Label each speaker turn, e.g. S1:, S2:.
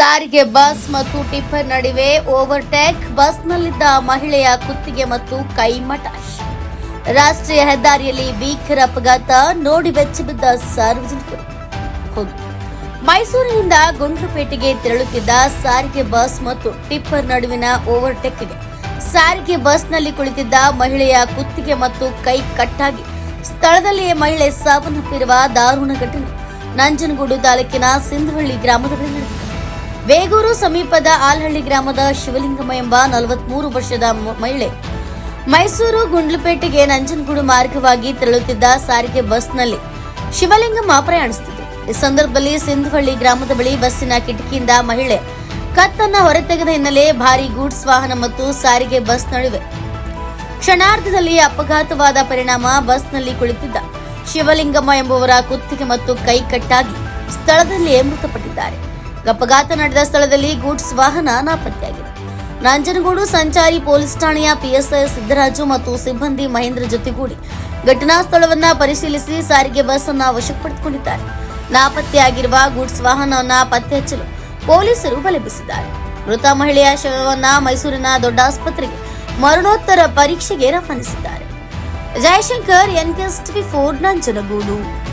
S1: ಸಾರಿಗೆ ಬಸ್ ಮತ್ತು ಟಿಪ್ಪರ್ ನಡುವೆ ಓವರ್ಟೇಕ್. ಬಸ್ನಲ್ಲಿದ್ದ ಮಹಿಳೆಯ ಕುತ್ತಿಗೆ ಮತ್ತು ಕೈಮಠ ರಾಷ್ಟ್ರೀಯ ಹೆದ್ದಾರಿಯಲ್ಲಿ ಭೀಕರ ಅಪಘಾತ, ನೋಡಿ ಬೆಚ್ಚಿಬಿದ್ದ ಸಾರ್ವಜನಿಕರು. ಮೈಸೂರಿನಿಂದ ಗುಂಡ್ಲುಪೇಟೆಗೆ ತೆರಳುತ್ತಿದ್ದ ಸಾರಿಗೆ ಬಸ್ ಮತ್ತು ಟಿಪ್ಪರ್ ನಡುವಿನ ಓವರ್ಟೇಕ್ಗೆ ಸಾರಿಗೆ ಬಸ್ನಲ್ಲಿ ಕುಳಿತಿದ್ದ ಮಹಿಳೆಯ ಕುತ್ತಿಗೆ ಮತ್ತು ಕೈ ಕಟ್ಟಾಗಿ. ಸ್ಥಳದಲ್ಲಿಯೇ ಮಹಿಳೆ ಸಾವನ್ನಪ್ಪಿರುವ ದಾರುಣ ಘಟನೆ. ನಂಜನಗೂಡು ತಾಲೂಕಿನ ಸಿಂಧುಹಳ್ಳಿ ಗ್ರಾಮದಲ್ಲಿ ನಡೆದಿದೆ. ಬೇಗೂರು ಸಮೀಪದ ಆಲ್ಹಳ್ಳಿ ಗ್ರಾಮದ ಶಿವಲಿಂಗಮ್ಮ ಎಂಬ ನಲವತ್ಮೂರು ವರ್ಷದ ಮಹಿಳೆ. ಮೈಸೂರು ಗುಂಡ್ಲುಪೇಟೆಗೆ ನಂಜನಗೂಡು ಮಾರ್ಗವಾಗಿ ತೆರಳುತ್ತಿದ್ದ ಸಾರಿಗೆ ಬಸ್ನಲ್ಲಿ ಶಿವಲಿಂಗಮ್ಮ ಪ್ರಯಾಣಿಸುತ್ತಿದ್ದರು ಈ ಸಂದರ್ಭದಲ್ಲಿ ಸಿಂಧುಹಳ್ಳಿ ಗ್ರಾಮದ ಬಳಿ ಬಸ್ಸಿನ ಕಿಟಕಿಯಿಂದ ಮಹಿಳೆ ಕತ್ತನ್ನ ಹೊರತೆಗೆದ ಹಿನ್ನೆಲೆ ಭಾರಿ ಗೂಡ್ಸ್ ವಾಹನ ಮತ್ತು ಸಾರಿಗೆ ಬಸ್ ನಡುವೆ ಕ್ಷಣಾರ್ಧದಲ್ಲಿ ಅಪಘಾತವಾದ ಪರಿಣಾಮ ಬಸ್ನಲ್ಲಿ ಕುಳಿತಿದ್ದ ಶಿವಲಿಂಗಮ್ಮ ಎಂಬುವರ ಕುತ್ತಿಗೆ ಮತ್ತು ಕೈ ಕಟ್ಟಾಗಿ ಸ್ಥಳದಲ್ಲಿಯೇ ಮೃತಪಟ್ಟಿದ್ದಾರೆ. ಅಪಘಾತ ನಡೆದ ಸ್ಥಳದಲ್ಲಿ ಗೂಡ್ಸ್ ವಾಹನ ನಾಪತ್ತೆಯಾಗಿದೆ. ನಂಜನಗೂಡು ಸಂಚಾರಿ ಪೊಲೀಸ್ ಠಾಣೆಯ ಪಿಎಸ್ಐ ಸಿದ್ದರಾಜು ಮತ್ತು ಸಿಬ್ಬಂದಿ ಮಹೇಂದ್ರ ಜೊತೆಗೂಡಿ ಘಟನಾ ಸ್ಥಳವನ್ನ ಪರಿಶೀಲಿಸಿ ಸಾರಿಗೆ ಬಸ್ ಅನ್ನ ವಶಪಡಿಸಿಕೊಂಡಿದ್ದಾರೆ ನಾಪತ್ತೆಯಾಗಿರುವ ಗೂಡ್ಸ್ ವಾಹನವನ್ನ ಪತ್ತೆ ಹಚ್ಚಲು ಪೊಲೀಸರು ಬಲೆ ಬೀಸಿದ್ದಾರೆ ಮೃತ ಮಹಿಳೆಯ ಶವವನ್ನ ಮೈಸೂರಿನ ದೊಡ್ಡ ಆಸ್ಪತ್ರೆಗೆ ಮರಣೋತ್ತರ ಪರೀಕ್ಷೆಗೆ ರವಾನಿಸಿದ್ದಾರೆ. Jayashankar NKS four, Nanjangud.